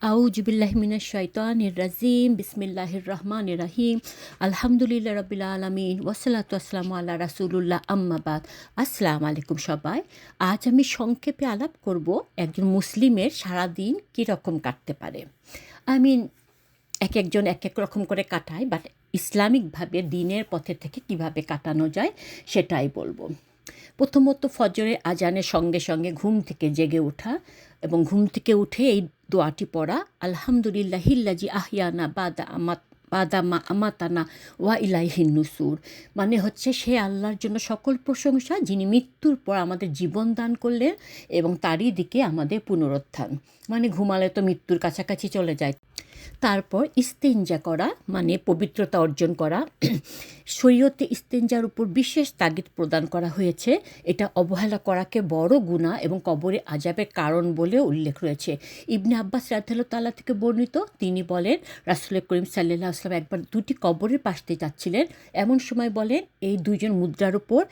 আউজুবিল্লাহমিনা রহমান রাহিম, আলহামদুলিল্লাহ আম্মাবাদ আলাইকুম সবাই। আজ আমি সংক্ষেপে আলাপ করব একজন মুসলিমের সারাদিন কীরকম কাটতে পারে। আই মিন এক একজন এক এক রকম করে কাটায় বাট ইসলামিকভাবে দিনের পথে থেকে কীভাবে কাটানো যায় সেটাই বলব। প্রথমত ফজরের আজানের সঙ্গে সঙ্গে ঘুম থেকে জেগে ওঠা এবং ঘুম থেকে উঠে এই দোয়াটি পড়া আলহামদুলিল্লাহ হিল্লাজি আহিয়ানা বাদা আমাত বাদামা আমাতানা ওয়া ইলাইহিন নুসুর। মানে হচ্ছে সে আল্লাহর জন্য সকল প্রশংসা, যিনি মৃত্যুর পর আমাদের জীবন দান করলেন এবং তারই দিকে আমাদের পুনরুত্থান। মানে ঘুমালে তো মৃত্যুর কাছাকাছি চলে যায়। তারপর ইস্তেঞ্জা করা মানে পবিত্রতা অর্জন করা। শরীয়তে ইস্তেঞ্জার উপর বিশেষ তাগিদ প্রদান করা হয়েছে। এটা অবহেলা করাকে বড় গুণা এবং কবরে আজাবের কারণ বলে উল্লেখ রয়েছে। ইবনে আব্বাস রাধাল তাল্লাহ থেকে বর্ণিত, তিনি বলেন রাসুল করিম সাল্লাহ আসলাম একবার দুটি কবরের পাশ দিয়ে যাচ্ছিলেন। এমন সময় বলেন এই দুইজন মুদ্রার উপর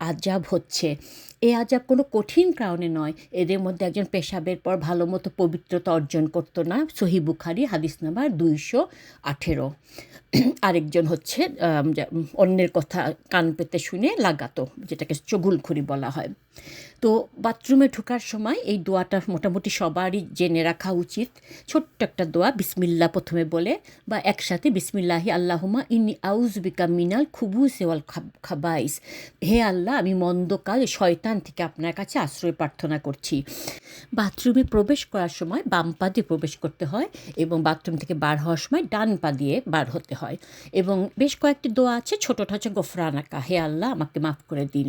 আজাব হচ্ছে। এই আজাব কোনো কঠিন কারণে নয়। এদের মধ্যে একজন পেশাবের পর ভালো মতো পবিত্রতা অর্জন করতো না। সহি বুখারি, হাদিস নাম্বার দুইশো আঠেরো। আরেকজন হচ্ছে অন্যের কথা কান পেতে শুনে লাগাতো, যেটাকে চগুলখুরি বলা হয়। তো বাথরুমে ঢোকার সময় এই দোয়াটা মোটামুটি সবারই জেনে রাখা উচিত। ছোট্ট একটা দোয়া বিসমিল্লা প্রথমে বলে, বা একসাথে বিসমিল্লাহি আল্লাহমা ইনি বিকা মিনাল খুবু সেওয়াল খাবাইস। হে আল্লাহ, আমি মন্দ কাজ শয়তান থেকে আপনার কাছে আশ্রয় প্রার্থনা করছি। বাথরুমে প্রবেশ করার সময় বাম পা দিয়ে প্রবেশ করতে হয় এবং বাথরুম থেকে বার হওয়ার সময় ডান পা দিয়ে বার হতে হয়। এবং বেশ কয়েকটি দোয়া আছে, ছোটোটা হচ্ছে গোফরানাকা। হে আল্লাহ, আমাকে মাফ করে দিন।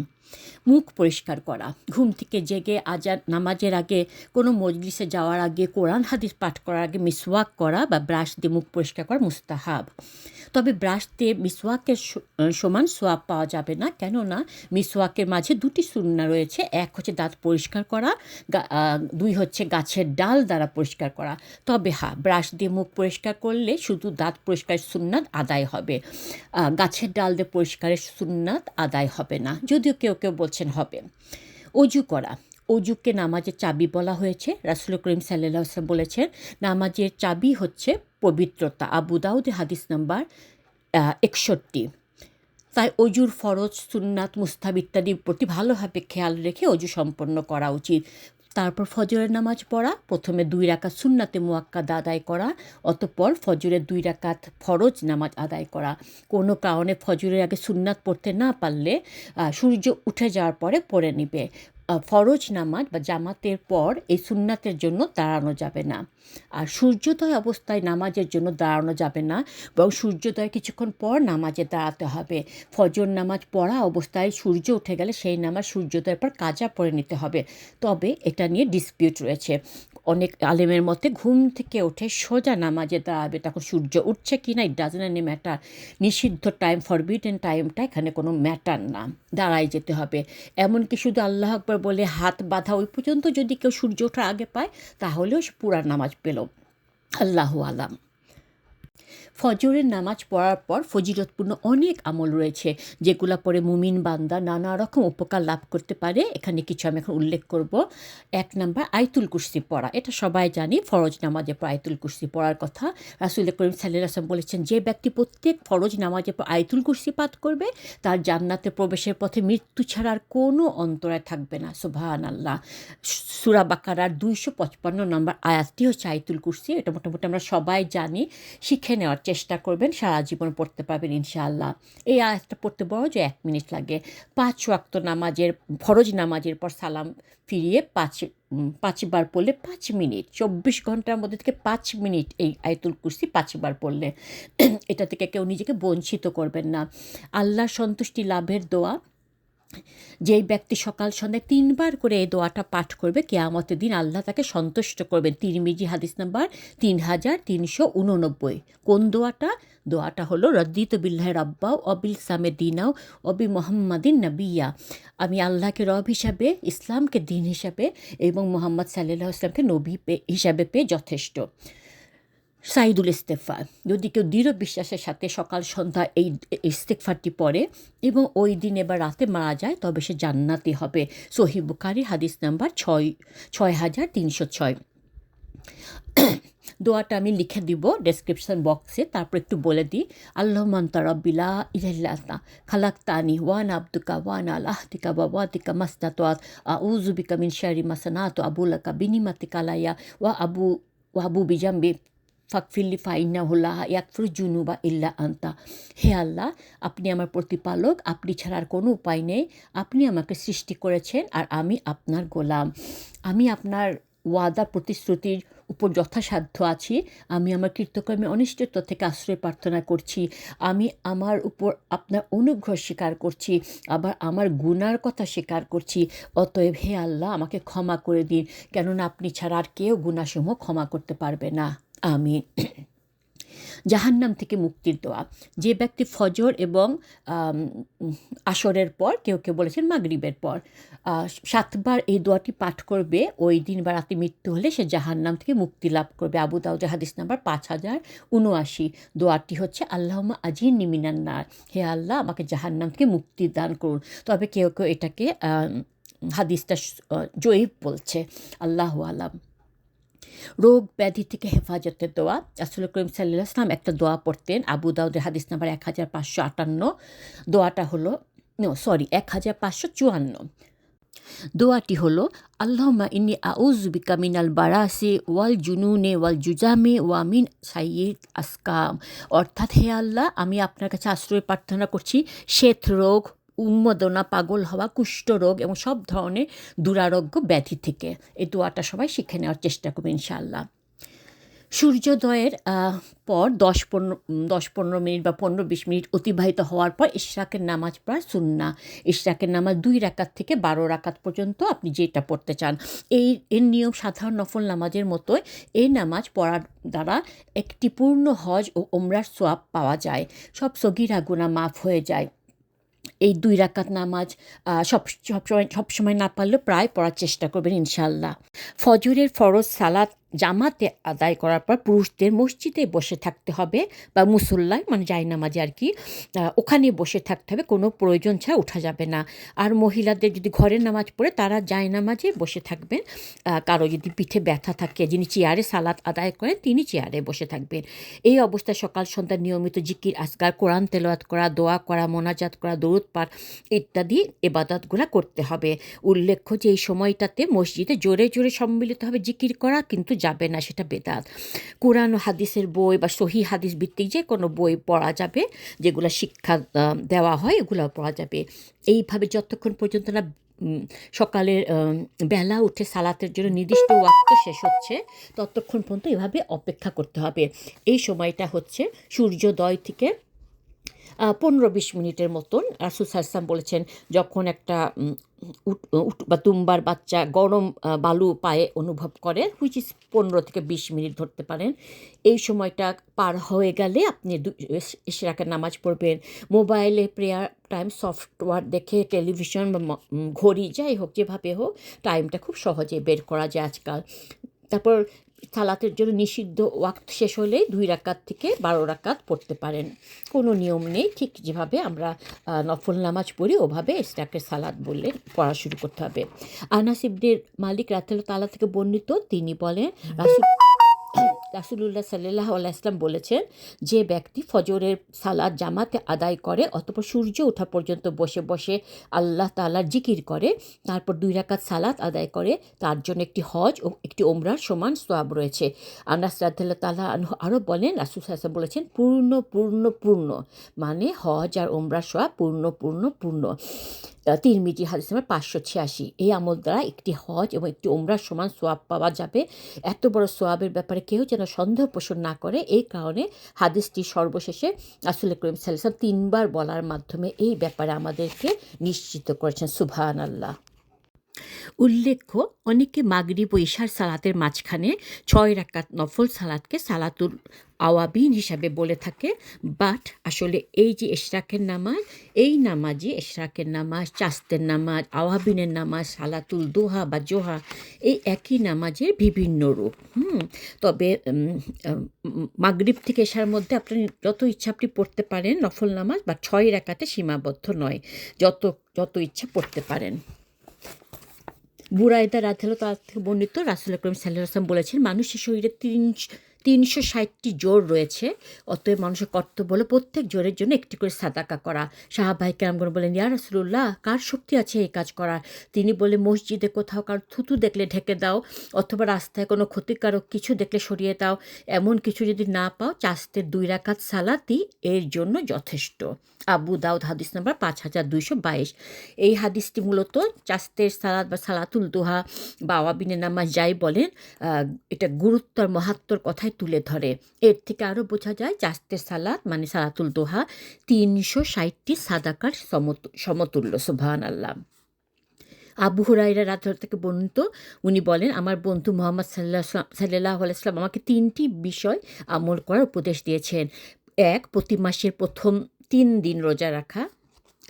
মুখ পরিষ্কার করা, ঘুম থেকে জেগে আজান, নামাজের আগে কোনো মজলিসে যাওয়ার আগে কোরআন হাদিস পাঠ করার আগে মিসওয়াক করা বা ব্রাশ দিয়ে মুখ পরিষ্কার করা মুস্তাহাব। তবে ব্রাশ দিয়ে মিসওয়াকের সমান সোয়াব পাওয়া যাবে না। কেননা মিসওয়াকের মাঝে দুটি সুন্না রয়েছে, এক হচ্ছে দাঁত পরিষ্কার করা দুই হচ্ছে গাছের ডাল দ্বারা পরিষ্কার করা। তবে হ্যাঁ ব্রাশ দিয়ে মুখ পরিষ্কার করলে শুধু দাঁত পরিষ্কার সুন্নাত আদায় হবে। গাছের ডাল দিয়ে পরিষ্কারের সুন্নাত আদায় হবে না, যদিও কেউ কেউ বলছেন হবে। অজু করা অজুকে নামাজের চাবি বলা হয়েছে। রাসুল করিম সাল্লাহ বলেছেন, নামাজের চাবি হচ্ছে পবিত্রতা। আবু দাউদ হাদিস নাম্বার একষট্টি। তাই অজুর ফরজ, সুন্নাত মুস্তাব ইত্যাদির প্রতি ভালোভাবে খেয়াল রেখে অজু সম্পন্ন করা উচিত। তারপর ফজরের নামাজ পড়া, প্রথমে দুই রাকাত সুন্নাতে মোয়াক্কাদ আদায় করা, অতঃপর ফজরের দুই রাকাত ফরজ নামাজ আদায় করা। কোনো কারণে ফজরের আগে সুন্নাত পড়তে না পারলে সূর্য উঠে যাওয়ার পরে পড়ে নিবে। ফরজ নামাজ বা জামাতের পর এই সুন্নাতের জন্য দাঁড়ানো যাবে না। আর সূর্যোদয় অবস্থায় নামাজের জন্য দাঁড়ানো যাবে না এবং সূর্যোদয় কিছুক্ষণ পর নামাজে দাঁড়াতে হবে। ফজর নামাজ পড়া অবস্থায় সূর্য উঠে গেলে সেই নামাজ সূর্যোদয়ের পর কাজা পরে নিতে হবে। তবে এটা নিয়ে ডিসপিউট রয়েছে। অনেক আলেমের মতে ঘুম থেকে উঠে সোজা নামাজে দাঁড়াবে। তখন সূর্য উঠছে কি না ইট ডাজন এনি ম্যাটার নিষিদ্ধ টাইম ফরবিডেন টাইমটা এখানে কোনো ম্যাটার না। দাঁড়ায় যেতে হবে। এমনকি শুধু আল্লাহ আকবর বলে হাত বাঁধা, ওই পর্যন্ত যদি কেউ সূর্য ওঠার আগে পায়, তাহলেও সে পুরা নামাজ পেল। আল্লাহ আলাম। ফজরের নামাজ পড়ার পর ফজিলতপূর্ণ অনেক আমল রয়েছে, যেগুলো পরে মুমিন বান্দা নানা রকম উপকার লাভ করতে পারে। এখানে কিছু আমি এখন উল্লেখ করব। এক নাম্বার আইতুল কুর্সি পড়া। এটা সবাই জানি, ফরজ নামাজের পর আয়তুল কুর্সি পড়ার কথা। রাসুল করিম সাল্লাহ আসলাম বলেছেন, যে ব্যক্তি প্রত্যেক ফরজ নামাজের পর আয়তুল কুর্সি পাঠ করবে, তার জান্নাতে প্রবেশের পথে মৃত্যু ছাড়ার কোনো অন্তরায় থাকবে না। সুবাহান আল্লাহ সুরা বাকারার দুইশো পঁচপান্ন নম্বর আয়াতটি হচ্ছে আয়তুল কুর্সি। এটা মোটামুটি আমরা সবাই জানি, শিখে নেওয়ার চেষ্টা করবেন, সারা জীবন পড়তে পারবেন ইনশাআল্লাহ। এই আয়াতটা পড়তে বড় যে এক মিনিট লাগে। পাঁচ ওয়াক্ত নামাজের, ফরজ নামাজের পর সালাম ফিরিয়ে পাঁচ পাঁচবার পড়লে পাঁচ মিনিট, চব্বিশ ঘণ্টার মধ্যে থেকে পাঁচ মিনিট এই আয়তুল কুর্সি পাঁচবার পড়লে। এটা থেকে কেউ নিজেকে বঞ্চিত করবেন না। আল্লাহ সন্তুষ্টি লাভের দোয়া যেই ব্যক্তি সকাল সন্ধ্যায় তিনবার করে এই দোয়াটা পাঠ করবে, কেয়ামতের দিন আল্লাহ তাকে সন্তুষ্ট করবেন। তিরমিজি হাদিস নাম্বার তিন হাজার তিনশো উননব্বই। কোন দোয়াটা? দোয়াটা হলো, রদ্দিত বিল্লাহ রব্বাও অবিল সামে দিনাও অবি মোহাম্মদিন নবিয়া। আমি আল্লাহকে রব হিসাবে, ইসলামকে দিন হিসাবে এবং মোহাম্মদ সাল্লাহ ইসলামকে নবী পে হিসাবে পেয়ে যথেষ্ট। সাইদুল ইস্তেফা যদি কেউ দৃঢ় বিশ্বাসের সাথে সকাল, সন্ধ্যা এই ইস্তেকফারটি পড়ে এবং ওই দিন এবার রাতে মারা যায়, তবে সে জান্নাতি হবে। সহি বুখারি, হাদিস নাম্বার ছয় ছয় হাজার তিনশো ছয়। দোয়াটা আমি লিখে দিব ডেসক্রিপশন বক্সে, তারপর একটু বলে দিই। আল্লাহ মান্তা রব্বিলা ইল্লাল্লাহ খালাক্তানি ওয়ান আব্দুকা ওয়ান আলাহতিকা বা ওয়াতিকা মাস্তাতওয়াত আউজুবিকা মিন শারি মাসানাত আবুলাকা বিনিমাতিকা লাইয়া ওয়া আবু ওয়াবু বিজাম্বি। ফাকফিল্লি ফাইনা হুল্লাহ ইয়াকফুর জুনুবা ইল্লা আন্তা। হে আল্লাহ, আপনি আমার প্রতিপালক, আপনি ছাড়া আর কোনো উপায় নেই। আপনি আমাকে সৃষ্টি করেছেন আর আমি আপনার গোলাম। আমি আপনার ওয়াদা, প্রতিশ্রুতির উপর যথাসাধ্য আছি। আমি আমার কৃতকর্মে অনিষ্টত্ব থেকে আশ্রয় প্রার্থনা করছি। আমি আমার উপর আপনার অনুগ্রহ স্বীকার করছি। আবার আমার গুনার কথা স্বীকার করছি। অতএব হে আল্লাহ, আমাকে ক্ষমা করে দিন। কেননা আপনি ছাড়া আর কেউ গুণাসমূহ ক্ষমা করতে পারবে না। আমিন জাহান্নাম থেকে মুক্তির দোয়া। যে ব্যক্তি ফজর এবং আসরের পর, কেউ কেউ বলেছেন মাগরিবের পর সাতবার এই দোয়াটি পাঠ করবে, ওই দিন বা রাতে মৃত্যু হলে সে জাহান্নাম থেকে মুক্তি লাভ করবে। আবু দাউদ হাদিস নাম্বার পাঁচ হাজার উনআশি। দোয়াটি হচ্ছে আল্লাহমা আজির নিমিনান্নার হে আল্লাহ, আমাকে জাহান্নাম থেকে মুক্তি দান করুন। তবে কেউ কেউ এটাকে হাদিসটা জয়ীব বলছে। আল্লাহ আলাম। রোগ ব্যাধি থেকে হেফাজতের দোয়া রাসুল করিম সাল্লাহ আসলাম একটা দোয়া পড়তেন। আবু দাউদের হাদিস নাম্বার এক হাজার পাঁচশো আটান্ন। দোয়াটা হলো সরি এক হাজার পাঁচশো চুয়ান্ন। দোয়াটি হলো আল্লাহমা ইন্নি আউজবিকা মিনাল বারাসে ওয়াল জুনুনে ওয়াল জুজামে ওয়ামিন সাইয়েদ আসকাম। অর্থাৎ, হে আল্লাহ, আমি আপনার কাছে আশ্রয় প্রার্থনা করছি শ্বেত রোগ উন্মোদনা, পাগল হওয়া, কুষ্ঠরোগ এবং সব ধরনের দুরারোগ্য ব্যাধি থেকে এই দোয়াটা সবাই শিখে নেওয়ার চেষ্টা করবে ইনশাআল্লাহ। সূর্যোদয়ের পর দশ পনেরো দশ পনেরো মিনিট বা পনেরো বিশ মিনিট অতিবাহিত হওয়ার পর ইশরাকের নামাজ পড়া সুন্না ইশরাকের নামাজ দুই রাকাত থেকে বারো রাকাত পর্যন্ত আপনি যেটা পড়তে চান। এই, এর নিয়ম সাধারণ নফল নামাজের মতোই এই নামাজ পড়ার দ্বারা একটি পূর্ণ হজ ও ওমরার সোয়াব পাওয়া যায়। সব সগিরা গুণা মাফ হয়ে যায়। এই দুই রাকাত নামাজ সব সবসময় সবসময় না পারলেও প্রায় পড়ার চেষ্টা করবেন ইনশাল্লাহ ফজরের ফরজ সালাত জামাতে আদায় করার পর পুরুষদের মসজিদে বসে থাকতে হবে বা মুসল্লায় মানে যাই নামাজে আর কি ওখানে বসে থাকতে হবে, কোনো প্রয়োজন ছাড়া ওঠা যাবে না। আর মহিলাদের যদি ঘরের নামাজ পড়ে, তারা যায় নামাজে বসে থাকবেন। কারও যদি পিঠে ব্যথা থাকে, যিনি চেয়ারে সালাত আদায় করেন, তিনি চেয়ারে বসে থাকবেন। এই অবস্থায় সকাল সন্ধ্যা নিয়মিত জিকির আসগার কোরআন তেলাওয়াত করা, দোয়া করা, মোনাজাত করা, দরুদ পাঠ ইত্যাদি এবাদতগুলো করতে হবে। উল্লেখ্য যে এই সময়টাতে মসজিদে জোরে জোরে সম্মিলিত হবে জিকির করা, কিন্তু যাবে না, সেটা বেদাত। কোরআন হাদিসের বই বা সহি হাদিস ভিত্তিক যে কোনো বই পড়া যাবে, যেগুলো শিক্ষা দেওয়া হয় এগুলো পড়া যাবে। এইভাবে যতক্ষণ পর্যন্ত না সকালের বেলা উঠে সালাতের জন্য নির্দিষ্ট ওয়াক্ত শেষ হচ্ছে, ততক্ষণ পর্যন্ত এভাবে অপেক্ষা করতে হবে। এই সময়টা হচ্ছে সূর্যোদয় থেকে পনেরো বিশ মিনিটের মতন। রাসুল সাহসাম বলেছেন, যখন একটা বা তুম্বার বাচ্চা গরম বালু পায়ে অনুভব করে হুইচ ইজ পনেরো থেকে বিশ মিনিট ধরতে পারেন। এই সময়টা পার হয়ে গেলে আপনি ইশরাকের নামাজ পড়বেন। মোবাইলে প্রেয়ার টাইম সফটওয়্যার দেখে টেলিভিশন বা ঘড়ি, যাই হোক, যেভাবে হোক টাইমটা খুব সহজে বের করা যায় আজকাল। তারপর সালাতের জন্য নিষিদ্ধ ওয়াক্ত শেষ হলে দুই রাকাত থেকে বারো রাকাত পড়তে পারেন। কোনো নিয়ম নেই, ঠিক যেভাবে আমরা নফল নামাজ পড়ি, ওভাবে স্টাকের সালাদ বললে পড়া শুরু করতে হবে। আনাসিবদের মালিক রাতেল তালা থেকে বর্ণিত, তিনি বলেন, রাসুল রাসুলুল্লাহ সাল্লাহ আলাইসলাম বলেছেন, যে ব্যক্তি ফজরের সালাদ জামাতে আদায় করে অতপর সূর্য ওঠা পর্যন্ত বসে বসে আল্লাহ তালার জিকির করে, তারপর দুই রাকাত সালাত আদায় করে, তার জন্য একটি হজ ও একটি ওমরার সমান সোয়াব রয়েছে। আনাস রাদ্দাল্লাহ তালা আরও বলেন, রাসুল সাহসাব বলেছেন, পূর্ণ পূর্ণ পূর্ণ মানে হজ আর ওমরার সোয়াব পূর্ণ পূর্ণ পূর্ণ। তিরমিজি হাদিস নাম্বার পাঁচশো ছিয়াশি, এই আমল দ্বারা একটি হজ এবং একটি ওমরার সমান সোয়াব পাওয়া যাবে। এত বড় সোয়াবের ব্যাপারে কেউ যেন সন্দেহ পোষণ না করে এই কারণে হাদিসটি সর্বশেষে আসলে করিম সাল্লাম তিনবার বলার মাধ্যমে এই ব্যাপারে আমাদেরকে নিশ্চিত করেছেন সুবহান আল্লাহ উল্লেখ্য, অনেকে মাগরিব ও ইশার সালাতের মাঝখানে ছয় রাকাত নফল সালাতকে সালাতুল আওয়াবিন হিসাবে বলে থাকে। বাট আসলে এই যে এশরাকের নামাজ, এই নামাজই এশরাকের নামাজ, চাস্তের নামাজ, আওয়াবিনের নামাজ, সালাতুল দোহা বা জোহা, এই একই নামাজের বিভিন্ন রূপ। হুম, তবে মাগরিব থেকে এশার মধ্যে আপনি যত ইচ্ছা আপনি পড়তে পারেন নফল নামাজ, বা ছয় রাকাতে সীমাবদ্ধ নয়, যত যত ইচ্ছা পড়তে পারেন। বুরাইদা রাধেলো তার থেকে বর্ণিত রাসুল আকরম সাল্লাহ আসলাম বলেছেন মানুষের শরীরে তিন তিনশো ষাটটি জোর রয়েছে। অতএব মানুষের কর্তব্য হলো প্রত্যেক জোরের জন্য একটি করে সাদাকা করা। সাহাবাই কেরামগণ বলেন, ইয়া রাসুল্লাহ কার শক্তি আছে এই কাজ করার? তিনি বলে মসজিদে কোথাও কার থুতু দেখলে ঢেকে দাও, অথবা রাস্তায় কোনো ক্ষতিকারক কিছু দেখলে সরিয়ে দাও। এমন কিছু যদি না পাও চাস্তের দুই রাকাত সালাতি এর জন্য যথেষ্ট। আবু দাউদ, হাদিস নাম্বার পাঁচ হাজার দুইশো বাইশ। এই হাদিসটি মূলত চাস্তের সালাদ বা সালাতুল দোহা বা আওয়াবিনের নামাজ যাই বলেন এটা গুরুত্ব আর মাহাত্মর কথাই তুলে ধরে। এর থেকে আরও বোঝা যায় চাস্তের সালাদ মানে সালাতুল দোহা, তিনশো ষাটটি সাদাকার সমতু- সমতুল্য সোভান আল্লাহ আবু হুরাইরা রাত থেকে বর্ণিত, উনি বলেন, আমার বন্ধু মোহাম্মদ সাল্লাহ সাল্লাহ আমাকে তিনটি বিষয় আমল করার উপদেশ দিয়েছেন। এক, প্রতি মাসের প্রথম তিন দিন রোজা রাখা,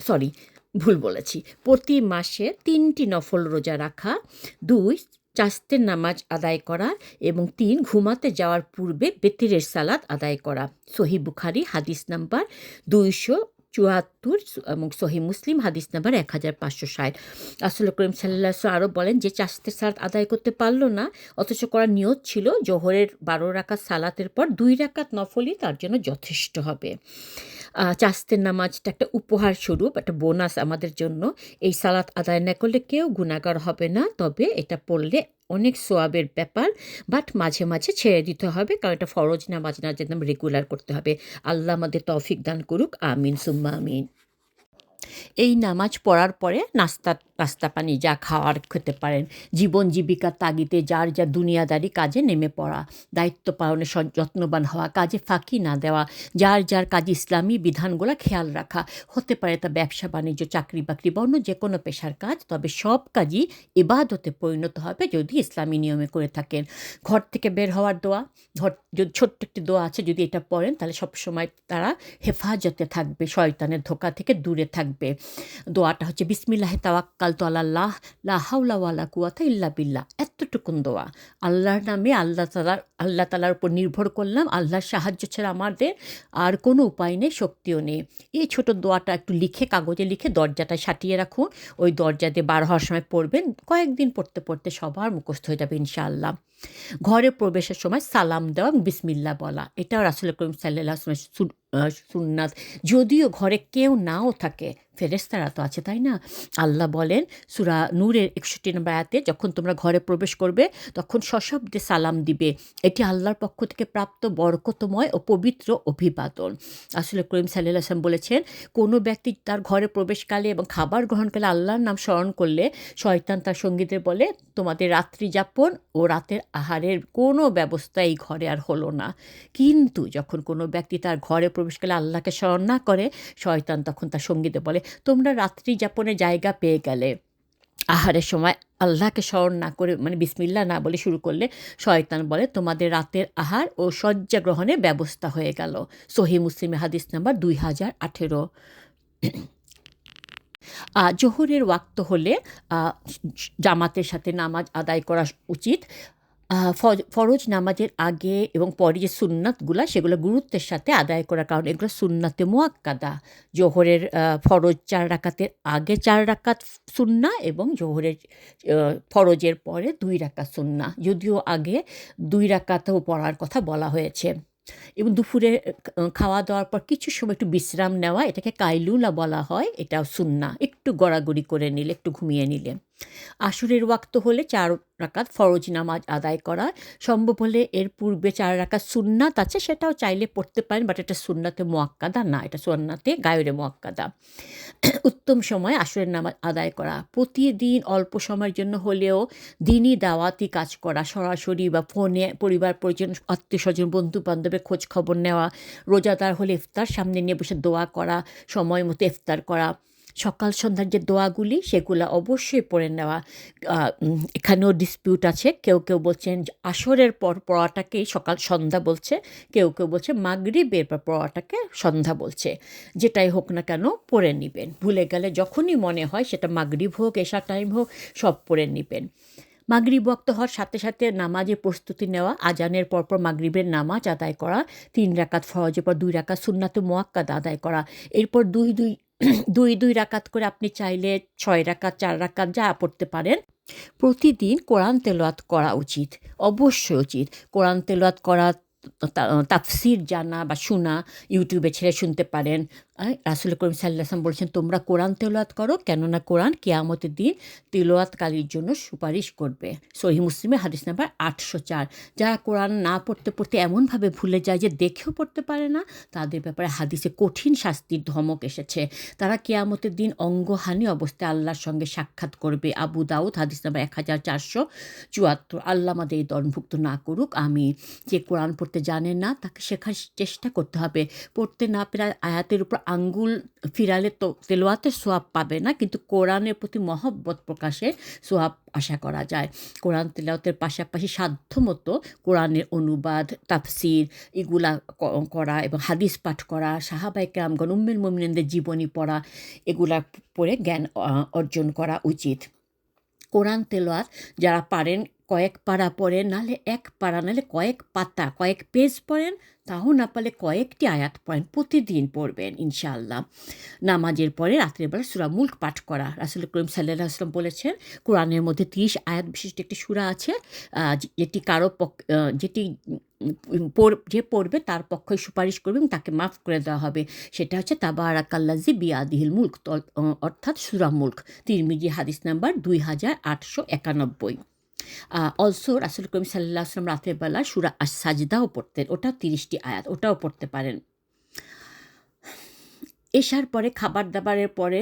সরি, ভুল বলেছি, প্রতি মাসে তিনটি নফল রোজা রাখা। দুই চাস্তের নামাজ আদায় করা এবং তিন, ঘুমাতে যাওয়ার পূর্বে বেতিরের সালাদ আদায় করা। সহি বুখারি, হাদিস নাম্বার দুইশো চুয়াত্তর এবং সহি মুসলিম, হাদিস নাম্বার এক হাজার পাঁচশো ষাট। আসলে করিম সাল্লাহ আরও বলেন যে চাস্তের সালাত আদায় করতে পারল না, অথচ করার নিয়ত ছিল জোহরের বারো রাকাত সালাতের পর দুই রাকাত নফলই তার জন্য যথেষ্ট হবে। চাস্তের নামাজটা একটা উপহার স্বরূপ, একটা বোনাস আমাদের জন্য। এই সালাত আদায় না করলে কেউ গুণাগার হবে না, তবে এটা পড়লে অনেক সোয়াবের ব্যাপার বাট মাঝে মাঝে ছেড়ে দিতে হবে, কারণ এটা ফরজ না, মাঝে না একদম রেগুলার করতে হবে। আল্লাহ আমাদের তৌফিক দান করুক, আমিন, সুম্মা আমিন। এই নামাজ পড়ার পরে নাস্তা নাস্তা পানি যা খাওয়ার খেতে পারেন। জীবন জীবিকার তাগিদে যার যা দুনিয়াদারি কাজে নেমে পড়া। দায়িত্ব পালনে যত্নবান হওয়া, কাজে ফাঁকি না দেওয়া, যার যার কাজ ইসলামী বিধানগুলো খেয়াল রাখা। হতে পারে তা ব্যবসা, বাণিজ্য, চাকরি বাকরি বা অন্য যে কোনো পেশার কাজ, তবে সব কাজই ইবাদতে পরিণত হবে যদি ইসলামী নিয়মে করে থাকেন। ঘর থেকে বের হওয়ার দোয়া, ঘর যদি ছোট্ট একটি দোয়া আছে যদি এটা পড়েন, তাহলে সবসময় তারা হেফাজতে থাকবে, শয়তানের ধোকা থেকে দূরে থাকবে। দোয়াটা হচ্ছে বিসমিল্লাহ তাওয়াক্কাল তো আল্লাহ লাহাউলা কুয়াতা ইল্লা বিল্লাহ। এতটুকুন দোয়া। আল্লাহর নামে আল্লাহ তালার আল্লাহ তালার উপর নির্ভর করলাম। আল্লাহর সাহায্য ছাড়া আমাদের আর কোনো উপায় নেই, শক্তিও নেই। এই ছোট দোয়াটা একটু লিখে, কাগজে লিখে দরজাটা সাটিয়ে রাখুন। ওই দরজা দিয়ে বার হওয়ার সময় পড়বেন। কয়েকদিন পড়তে পড়তে সবার মুখস্থ হয়ে যাবে ইনশাআল্লাহ। ঘরে প্রবেশের সময় সালাম দেওয়া বিসমিল্লা বলা। এটাও রাসুল করিম সাল্লাহ সুন্নাত। যদিও ঘরে কেউ নাও থাকে ফেরেস্তারা তো আছে, তাই না? আল্লাহ বলেন, সুরা নূরের একষট্টি নম্বর আয়াতে, যখন তোমরা ঘরে প্রবেশ করবে, তখন সশব্দে সালাম দিবে। এটি আল্লাহর পক্ষ থেকে প্রাপ্ত বরকতময় ও পবিত্র অভিবাদন। আসলে করিম সাল্লাহ আসলাম বলেছেন, কোনো ব্যক্তি তার ঘরে প্রবেশকালে এবং খাবার গ্রহণকালে আল্লাহর নাম স্মরণ করলে, শয়তান তার সঙ্গীদের বলে, তোমাদের রাত্রি যাপন ও রাতের আহারের কোনো ব্যবস্থা এই ঘরে আর হলো না। কিন্তু যখন কোনো ব্যক্তি তার ঘরে প্রবেশকালে আল্লাহকে স্মরণ না করে, শয়তান তখন তার সঙ্গীদের বলে তোমরা রাত্রি যাপনের জায়গা পেয়ে গেলে। আহারের সময় আল্লাহকে স্মরণ না করে মানে বিসমিল্লা না বলে শুরু করলে শয়তান বলে, তোমাদের রাতের আহার ও শয্যা গ্রহণের ব্যবস্থা হয়ে গেল। সহি মুসলিম হাদিস নাম্বার দুই হাজার আঠেরো। জোহরের ওয়াক্ত হলে জামাতের সাথে নামাজ আদায় করা উচিত। ফরজ নামাজের আগে এবং পরে যে সুন্নাতগুলা, সেগুলো গুরুত্বের সাথে আদায় করার কারণ এগুলো সুন্নাতে মোয়াক্কাদা। জোহরের ফরজ চার রাকাতের আগে চার রাকাত সুন্না এবং জোহরের ফরজের পরে দুই রাকাত সুন্না। যদিও আগে দুই রাকাতও পড়ার কথা বলা হয়েছে। এবং দুপুরে খাওয়া দাওয়ার পর কিছু সময় একটু বিশ্রাম নেওয়া, এটাকে কাইলুলা বলা হয়, এটাও সুন্না। একটু গড়াগড়ি করে নিলে, একটু ঘুমিয়ে নিলে। আসরের ওয়াক্ত হলে চার রাকাত ফরজ নামাজ আদায় করা সম্ভব হলে এর পূর্বে চার রাকাত সুন্নাত আছে, সেটাও চাইলে পড়তে পারেন বাট এটা সুন্নাতে মোয়াক্কাদা না, এটা সুন্নাতে গায়রে মোয়াক্কাদা। উত্তম সময় আসরের নামাজ আদায় করা, প্রতিদিন অল্প সময়ের জন্য হলেও দিনই দাওয়াতি কাজ করা, সরাসরি বা ফোনে পরিবার পরিজন আত্মীয় স্বজন বন্ধু বান্ধবের খোঁজ খবর নেওয়া, রোজাদার হলে ইফতার সামনে নিয়ে বসে দোয়া করা, সময় মতো ইফতার করা সকাল সন্ধ্যার যে দোয়াগুলি, সেগুলো অবশ্যই পড়ে নেওয়া। এখানেও ডিসপিউট আছে। কেউ কেউ বলছেন আসরের পর পড়াটাকেই সকাল সন্ধ্যা বলছে। কেউ কেউ বলছে মাগরিবের পর পড়াটাকে সন্ধ্যা বলছে। যেটাই হোক না কেন পড়ে নেবেন। ভুলে গেলে যখনই মনে হয় সেটা মাগরিব হোক এসা টাইম হোক, সব পড়ে নেবেন। মাগরিব ওয়াক্ত হওয়ার সাথে সাথে নামাজের প্রস্তুতি নেওয়া, আজানের পরপর মাগরিবের নামাজ আদায় করা, তিন রাকাত ফরজের পর দুই রাকাত সুন্নাতে মোয়াক্কাদ আদায় করা। এরপর দুই দুই দুই দুই রাকাত করে আপনি চাইলে ছয় রাকাত, চার রাকাত যা পড়তে পারেন। প্রতিদিন কোরআন তেলোয়াত করা উচিত, অবশ্যই উচিত। কোরআন তেলোয়াত করা তাফসির জানা বা শোনা, ইউটিউবে ছেড়ে শুনতে পারেন রাসুল করিম সাল্লাম বলছেন, তোমরা কোরআন তেলোয়াত করো, কেননা কোরআন কেয়ামতের দিন তেলোয়াতকারীর জন্য সুপারিশ করবে। সহি মুসলিমে হাদিস নাম্বার আটশো চার। যারা কোরআন না পড়তে পড়তে এমনভাবে ভুলে যায় যে দেখেও পড়তে পারে না, তাদের ব্যাপারে হাদিসে কঠিন শাস্তির ধমক এসেছে। তারা কেয়ামতের দিন অঙ্গহানি অবস্থায় আল্লাহর সঙ্গে সাক্ষাৎ করবে। আবু দাউদ, হাদিস নাম্বার এক হাজার চারশো চুয়াত্তর। আল্লাহ আমাদের এই দলভুক্ত না করুক আমি যে কোরআন পড়তে জানে না, তাকে শেখার চেষ্টা করতে হবে। পড়তে না পেরে আয়াতের উপর আঙ্গুল ফিরালে তো তেলোয়াতে সোয়াব পাবে না, কিন্তু কোরআনের প্রতি মহব্বত প্রকাশে সোয়াব আশা করা যায়। কোরআন তেলাওয়াতের পাশাপাশি সাধ্যমতো কোরআনের অনুবাদ, তাফসির এগুলা করা এবং হাদিস পাঠ করা সাহাবাই কেরামগণ উম্মের মোমিনদের জীবনী পড়া এগুলা পড়ে জ্ঞান অর্জন করা উচিত। কোরআন তেলোয়াত যারা পারেন কয়েক পারা পড়েন নাহলে এক পারা নাহলে কয়েক পাতা, কয়েক পেজ পড়েন তাও না পারলে কয়েকটি আয়াত পড়েন, প্রতিদিন পড়বেন, ইনশাআল্লাহ। নামাজের পরে রাত্রেবেলা সুরা মুল্ক পাঠ করা। রাসুল করিম সাল্লাহ আসলাম বলেছেন, কোরআনের মধ্যে তিরিশ আয়াত বিশিষ্ট একটি সুরা আছে যেটি কারও পক্ষ যেটি পড়- যে পড়বে তার পক্ষে সুপারিশ করবে এবং তাকে মাফ করে দেওয়া হবে। সেটা হচ্ছে তাবারাকাল্লাজি বিয়াদিহিল মুল্ক অর্থাৎ সুরা মুল্ক। তিরমিজি হাদিস নাম্বার দুই হাজার আটশো একানব্বই। অলসো রাসুল করিম সাল্লাহ আসলাম রাতের বেলা সুরা সাজদাও পড়তেন। ওটাও তিরিশটি আয়াত, ওটাও পড়তে পারেন। এসার পরে খাবার দাবারের পরে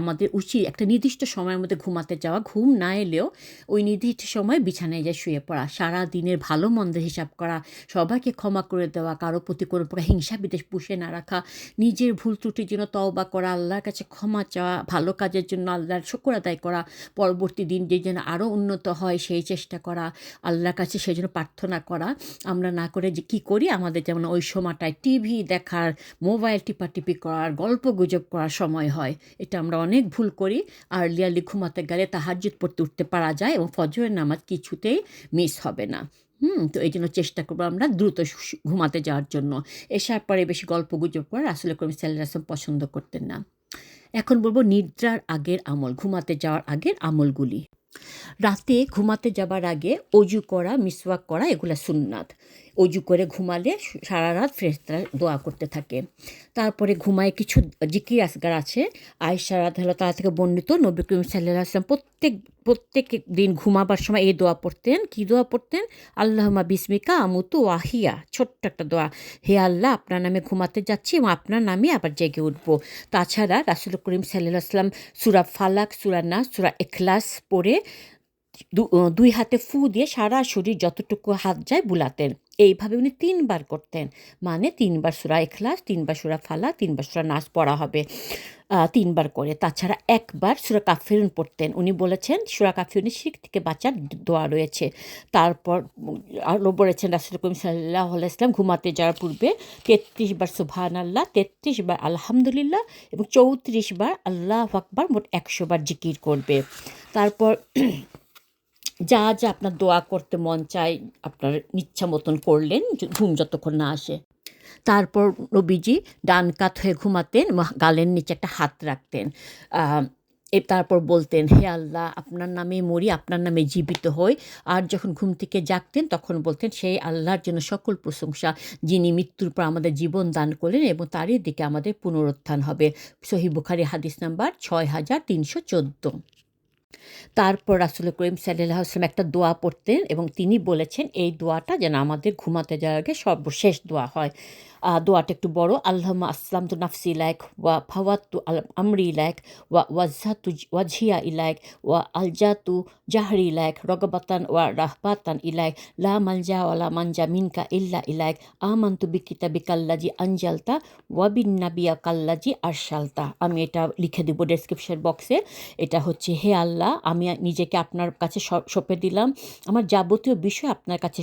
আমাদের উচিত একটা নির্দিষ্ট সময়ের মধ্যে ঘুমাতে যাওয়া। ঘুম না এলেও ওই নির্দিষ্ট সময় বিছানায় যায় শুয়ে পড়া, সারা দিনের ভালো মন্দের হিসাব করা, সবাইকে ক্ষমা করে দেওয়া, কারও প্রতি কোনো প্রকার হিংসা বিদেশ পুষে না রাখা, নিজের ভুল ত্রুটির জন্য তওবা করা, আল্লাহর কাছে ক্ষমা চাওয়া, ভালো কাজের জন্য আল্লাহর শুকর আদায় করা, পরবর্তী দিন যে যেন আরও উন্নত হয় সেই চেষ্টা করা, আল্লাহর কাছে সেই জন্য প্রার্থনা করা। আমরা না করে যে কী করি, আমাদের যেমন ওই সময়টায় টিভি দেখার, মোবাইল টিপাটিপি করার গল্প গুজব করার সময় হয়। এটা আমরা অনেক ভুল করি। আর লিয়ালি ঘুমাতে গেলে তাহাজ্জুদ পড়তে উঠতে পারা যায় এবং ফজরের নামাজ কিছুতেই মিস হবে না। হুম, তো এই জন্য চেষ্টা করব আমরা দ্রুত ঘুমাতে যাওয়ার জন্য। এসার পরে বেশি গল্প গুজব করা আসলে করিম সাল্লাহ পছন্দ করতেন না। এখন বলব নিদ্রার আগের আমল, ঘুমাতে যাওয়ার আগের আমলগুলি। রাতে ঘুমাতে যাবার আগে অজু করা, মিসওয়াক করা, এগুলো সুন্নাত। অজু করে ঘুমালে সারা রাত ফ্রেশরা দোয়া করতে থাকে। তারপরে ঘুমায় কিছু জিকির আসগার আছে। আয়সা রাধাল্লাহ তালা থেকে বর্ণিত নবী করিম সাল্লাহ আসলাম প্রত্যেক প্রত্যেক দিন ঘুমাবার সময় এই দোয়া পড়তেন। কী দোয়া পড়তেন? আল্লাহমা বিস্মিকা আমুতু ওয়াহিয়া। ছোট্ট একটা দোয়া। হে আল্লাহ, আপনার নামে ঘুমাতে যাচ্ছি এবং আপনার নামে আবার জেগে উঠবো। তাছাড়া রাসুল করিম সাল্লাহ আসলাম সুরা ফালাক, সুরা না সুরা এখলাস পড়ে দুই হাতে ফু দিয়ে সারা শরীর যতটুকু হাত যায় বুলাতেন। এইভাবে উনি তিনবার করতেন। মানে তিনবার সুরা এখলাস তিনবার সুরা ফালা তিনবার সুরা নাচ পড়া হবে। তিনবার করে। তাছাড়া একবার সুরা কাফিরুন পড়তেন। উনি বলেছেন, সুরা কাফিরুনের শিখ থেকে বাঁচার দোয়া রয়েছে। তারপর আরও বলেছেন, রাসুল করিম সাল্লাহ ইসলাম ঘুমাতে যাওয়ার পূর্বে তেত্রিশ বার সুবহান আল্লাহ তেত্রিশ বার আলহামদুলিল্লাহ এবং চৌত্রিশ বার আল্লাহ আকবার মোট একশো বার জিকির করবে। তারপর যা যা আপনার দোয়া করতে মন চায়, আপনার ইচ্ছা মতন করলেন ঘুম যতক্ষণ না আসে। তারপর নবীজি ডান কাত হয়ে ঘুমাতেন গালের নিচে একটা হাত রাখতেন। এ, তারপর বলতেন, হে আল্লাহ, আপনার নামে মরি, আপনার নামে জীবিত হই। আর যখন ঘুম থেকে জাগতেন, তখন বলতেন, সেই আল্লাহর জন্য সকল প্রশংসা, যিনি মৃত্যুর পর আমাদের জীবন দান করলেন এবং তারই দিকে আমাদের পুনরুত্থান হবে। সহি বুখারি হাদিস নাম্বার ছয় হাজার তিনশো চোদ্দ। তারপর রাসুল করিম সাল্লাহ আসলাম একটা দোয়া পড়তেন এবং তিনি বলেছেন, এই দোয়াটা যেন আমাদের ঘুমাতে যাওয়ার আগে সর্বশেষ দোয়া হয়। দোয়াটা একটু বড়। আল্লাহমা আসলাম তু নাফসি লাইক ওয়া ফাওয়াত্তু আল আমরি লাইক ওয়া ওয়াজাতু ওয়াজিয়া ইলাইক ওয়া আলজাতু জাহরি ইলাইক, রগবাতান ওয়া রাহবাতান ইলাইক, লা মালজা ওয়ালা মানজা মিনকা ইল্লা ইলাইক, আমান্তু বিকিতা বিকাল্লাজি ওয়া বিন নাবিয়া কাল্লাজি আরশালতা। আমি এটা লিখে দেবো ডেসক্রিপশন বক্সে এটা হচ্ছে, হে আল্লাহ, আমি নিজেকে আপনার কাছে সঁপে দিলাম। আমার যাবতীয় বিষয় আপনার কাছে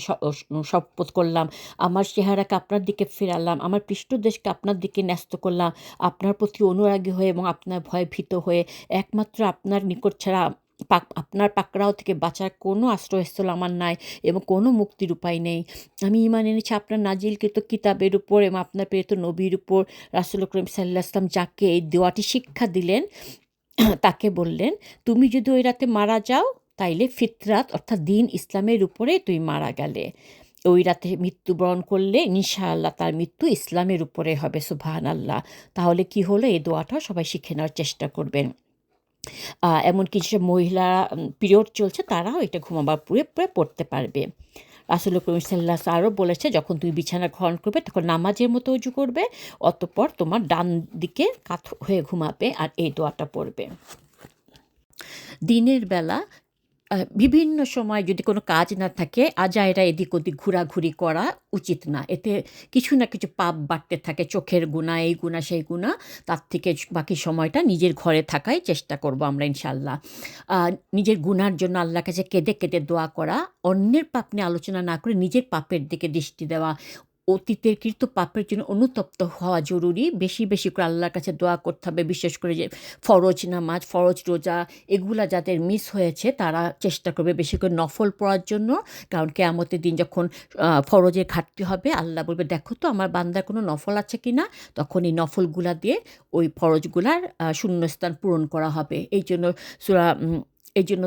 শপথ করলাম। আমার চেহারাকে আপনার দিকে ফেরালাম। আমার পৃষ্ঠদেশকে আপনার দিকে ন্যস্ত করলাম, আপনার প্রতি অনুরাগী হয়ে এবং আপনার ভয় ভীত হয়ে, একমাত্র আপনার নিকট ছাড়া পাক, আপনার পাকড়াও থেকে বাঁচার কোনো আশ্রয়স্থল আমার নাই এবং কোনো মুক্তির উপায় নেই। আমি ইমান এনেছি আপনার নাজিলকৃত কিতাবের উপর এবং আপনার প্রেরিত নবীর উপর। রাসুল করিম সাল্লাহ যাকে এই দেওয়াটি শিক্ষা দিলেন, তাকে বললেন, তুমি যদি ওই রাতে মারা যাও, তাইলে ফিতরাত অর্থাৎ দিন ইসলামের উপরে তুই মারা গেলে। ওই রাতে মৃত্যুবরণ করলে ইনশাআল্লাহ তার মৃত্যু ইসলামের উপরে হবে সুবহান আল্লাহ তাহলে কি হলো? এই দোয়াটাও সবাই শিখে নেওয়ার চেষ্টা করবেন। এমন কিছু মহিলা পিরিয়ড চলছে, তারাও এটা ঘুমাবার পুরে পুরে পড়তে পারবে। রাসুল করিম আরও বলেছে, যখন তুমি বিছানা গ্রহণ করবে, তখন নামাজের মতো উজু করবে, অতপর তোমার ডান দিকে কাত হয়ে ঘুমাবে আর এই দোয়াটা পড়বে। দিনের বেলা বিভিন্ন সময় যদি কোনো কাজ না থাকে, আজায়রা এদিক ওদিক ঘোরাঘুরি করা উচিত না। এতে কিছু না কিছু পাপ বাড়তে থাকে, চোখের গুণা, এই গুণা, সেই গুণা। তার থেকে বাকি সময়টা নিজের ঘরে থাকাই চেষ্টা করব আমরা ইনশাল্লাহ নিজের গুনার জন্য আল্লাহ কাছে কেঁদে কেঁদে দোয়া করা, অন্যের পাপ নিয়ে আলোচনা না করে নিজের পাপের দিকে দৃষ্টি দেওয়া অতীতের কৃত পাপের জন্য অনুতপ্ত হওয়া জরুরি। বেশি বেশি করে আল্লাহর কাছে দোয়া করতে হবে। বিশেষ করে যে ফরজ নামাজ, ফরজ রোজা, এগুলা যাদের মিস হয়েছে, তারা চেষ্টা করবে বেশি করে নফল পড়ার জন্য। কারণ কেয়ামতের দিন যখন ফরজের ঘাটতি হবে, আল্লাহ বলবে, দেখো তো, আমার বান্দার কোনো নফল আছে কি না তখন এই নফলগুলা দিয়ে ওই ফরজগুলার শূন্যস্থান পূরণ করা হবে। এই জন্য সুরা এই জন্য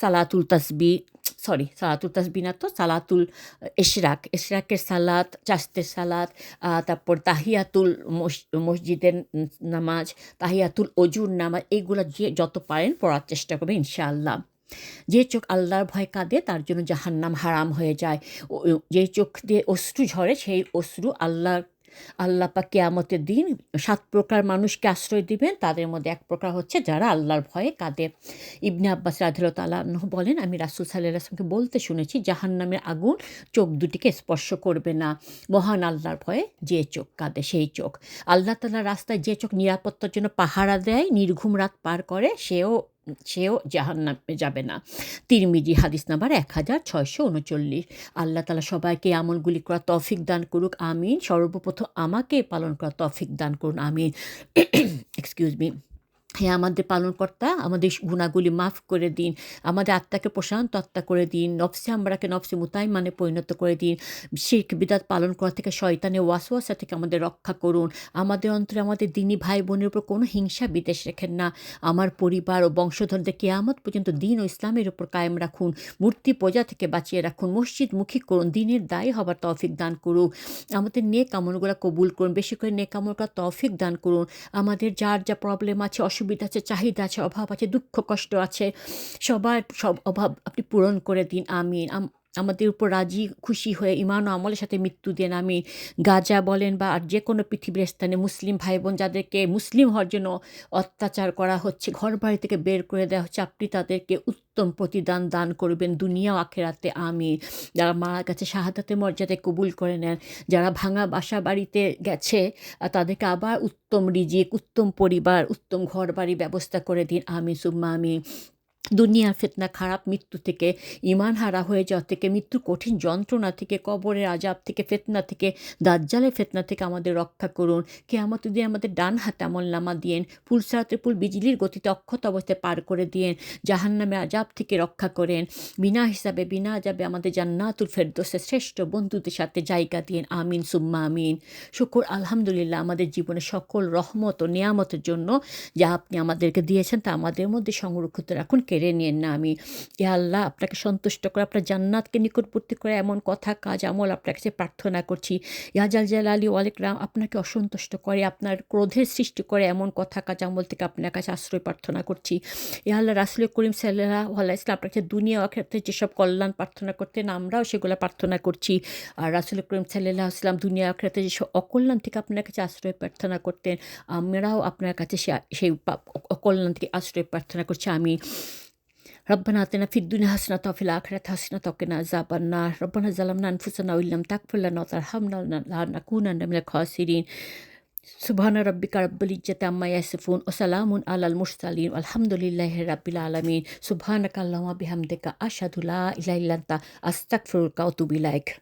সালাতুল তাসবি, সরি, সালাতুল তাসবিনা তো, সালাতুল এশরাক, এশরাকের সালাত চাস্তের সালাত তারপর তাহিয়াতুল মসজিদের নামাজ, তাহিয়াতুল অজুর নামাজ, এইগুলো যে যত পারেন পড়ার চেষ্টা করবে ইনশাআল্লাহ। যে চোখ আল্লাহর ভয় কাঁদে, তার জন্য জাহান্নাম হারাম হয়ে যায়। যে চোখ দিয়ে অশ্রু ঝরে, সেই অশ্রু আল্লাহর আল্লাপা কেয়ামতের দিন সাত প্রকার মানুষকে আশ্রয় দিবেন। তাদের মধ্যে এক প্রকার হচ্ছে যারা আল্লাহর ভয়ে কাঁদে। ইবনে আব্বাস রাধিল তালাহ বলেন, আমি রাসুল সাল্লাহ বলতে শুনেছি জাহান নামের আগুন চোখ দুটিকে স্পর্শ করবে না। মহান আল্লাহর ভয়ে যে চোখ কাঁদে, সেই চোখ। আল্লাহ তাল্লাহ রাস্তায় যে চোখ নিরাপত্তার জন্য পাহারা দেয়, নির্ঘুম রাত পার করে, সেও সেও জাহান্নামে যাবে না। তিরমিজি হাদিস নাম্বার এক হাজার ছয়শো উনচল্লিশ। আল্লাহ তালা সবাইকে আমলগুলি করা তফিক দান করুক, আমিন। সর্বপ্রথম আমাকে পালন করা তফিক দান করুন, আমিন। এক্সকিউজ মি হে আমাদের পালনকর্তা, আমাদের গুণাগুলি মাফ করে দিন। আমাদের আত্মাকে প্রশান্ত আত্মা করে দিন। নফসে আমরাকে নফসে মুতাই মানে পরিণত করে দিন। শিখ বিদাত পালন করা থেকে শয়তানের ওয়াসওয়াসা থেকে আমাদের রক্ষা করুন। আমাদের অন্তরে আমাদের দিনী ভাই বোনের উপর কোনো হিংসা বিদেশ রেখেন না। আমার পরিবার ও বংশধরদের কেয়ামত পর্যন্ত দিন ও ইসলামের উপর কায়েম রাখুন। মূর্তি পূজা থেকে বাঁচিয়ে রাখুন। মসজিদ মুখী করুন। দিনের দায়ী হবার তৌফিক দান করুন। আমাদের নেক আমলগুলো কবুল করুন। বেশি করে আমল করা তৌফিক দান করুন। আমাদের যার যা প্রবলেম আছে অসুবিধা আছে, চাহিদা আছে, অভাব আছে, দুঃখ, কষ্ট আছে। সবার সব অভাব আপনি পূরণ করে দিন, আমিন। আমাদের উপর রাজি, খুশি হয়ে ইমান ও আমলের সাথে মৃত্যু দেন। আমি গাজা বলেন বা আর যে কোনো পৃথিবীর স্থানে মুসলিম ভাই বোন যাদেরকে মুসলিম হওয়ার জন্য অত্যাচার করা হচ্ছে ঘর বাড়ি থেকে বের করে দেওয়া হচ্ছে, আপনি তাদেরকে উত্তম প্রতিদান দান করবেন দুনিয়া আখেরাতে। আমি যারা মারা গেছে শাহাদাতে মর্যাদায় কবুল করে নেন, যারা ভাঙা বাসা বাড়িতে গেছে তাদেরকে আবার উত্তম রিজিক, উত্তম পরিবার, উত্তম ঘর বাড়ি ব্যবস্থা করে দিন। আমি সুম্মা আমি দুনিয়ার ফেতনা, খারাপ মৃত্যু থেকে ইমান হারা হয়ে যাওয়া থেকে মৃত্যুর কঠিন যন্ত্রণা থেকে, কবরের আজাব থেকে, ফেতনা থেকে, দাজ্জালের ফেতনা থেকে আমাদের রক্ষা করুন। কে আমাদের দিয়ে আমাদের ডান হাতে আমল নামা দিয়েন ফুলসারাতে ফুল বিজলির গতিতে অক্ষত অবস্থায় পার করে দিয়েন জাহান নামে আজাব থেকে রক্ষা করেন। বিনা হিসাবে, বিনা আজাবে আমাদের জান্নাতুল ফেরদোসের শ্রেষ্ঠ বন্ধুদের সাথে জায়গা দিয়েন। আমিন, সুম্মা আমিন। শুকুর, আলহামদুলিল্লাহ, আমাদের জীবনে সকল রহমত ও নিয়ামতের জন্য যা আপনি আমাদেরকে দিয়েছেন তা আমাদের মধ্যে সংরক্ষিত রাখুন। কেড়ে নিয়েন না আমি। এ আল্লাহ, আপনাকে সন্তুষ্ট করে, আপনার জান্নাতকে নিকটবর্তী করে এমন কথা, কাজ, আমল আপনার কাছে প্রার্থনা করছি। ইয়াজাল জাল আলী ওয়ালিকরাম আপনাকে অসন্তুষ্ট করে, আপনার ক্রোধের সৃষ্টি করে এমন কথা, কাজ, আমল থেকে আপনার কাছে আশ্রয় প্রার্থনা করছি। এ আল্লাহ, রাসুল করিম সাল্লাহ আল্লাহ ইসলাম আপনার কাছে দুনিয়া ক্ষেত্রে যেসব কল্যাণ প্রার্থনা করতেন, আমরাও সেগুলো প্রার্থনা করছি। আর রাসুল করিম সাল্লাহ আসলাম দুনিয়া ক্ষেত্রে যেসব অকল্যাণ থেকে আপনার কাছে আশ্রয় প্রার্থনা করতেন, আমরাও আপনার কাছে সে, সেই অকল্যাণ থেকে আশ্রয় প্রার্থনা করছি আমি ربنا آتنا في الدنيا حسنة وفي الآخرة حسنة وقنا عذاب النار ربنا ظلمنا أنفسنا وإن لم تغفر لنا وترحمنا لنكونن من الخاسرين سبحان ربك رب العزة عما يصفون وسلام على المرسلين والحمد لله رب العالمين سبحانك اللهم وبحمدك أشهد لا إله إلا أنت أستغفرك وأتوب إليك